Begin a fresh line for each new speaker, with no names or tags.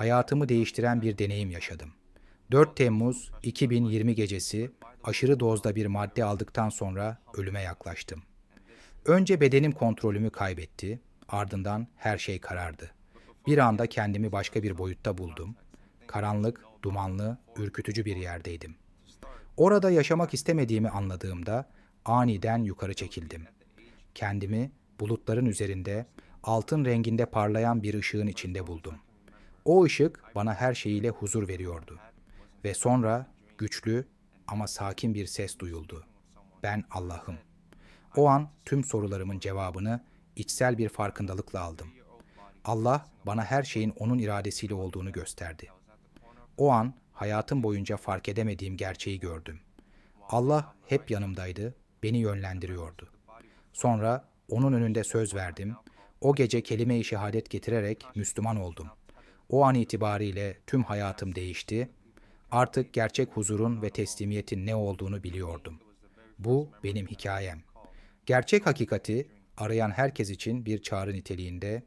hayatımı değiştiren bir deneyim yaşadım. 4 Temmuz 2020 gecesi aşırı dozda bir madde aldıktan sonra ölüme yaklaştım. Önce bedenim kontrolümü kaybetti, ardından her şey karardı. Bir anda kendimi başka bir boyutta buldum. Karanlık, dumanlı, ürkütücü bir yerdeydim. Orada yaşamak istemediğimi anladığımda aniden yukarı çekildim. Kendimi bulutların üzerinde altın renginde parlayan bir ışığın içinde buldum. O ışık bana her şeyiyle huzur veriyordu. Ve sonra güçlü ama sakin bir ses duyuldu. Ben Allah'ım. O an tüm sorularımın cevabını içsel bir farkındalıkla aldım. Allah bana her şeyin onun iradesiyle olduğunu gösterdi. O an hayatım boyunca fark edemediğim gerçeği gördüm. Allah hep yanımdaydı, beni yönlendiriyordu. Sonra onun önünde söz verdim. O gece kelime-i şehadet getirerek Müslüman oldum. O an itibariyle tüm hayatım değişti. Artık gerçek huzurun ve teslimiyetin ne olduğunu biliyordum. Bu benim hikayem. Gerçek hakikati arayan herkes için bir çağrı niteliğinde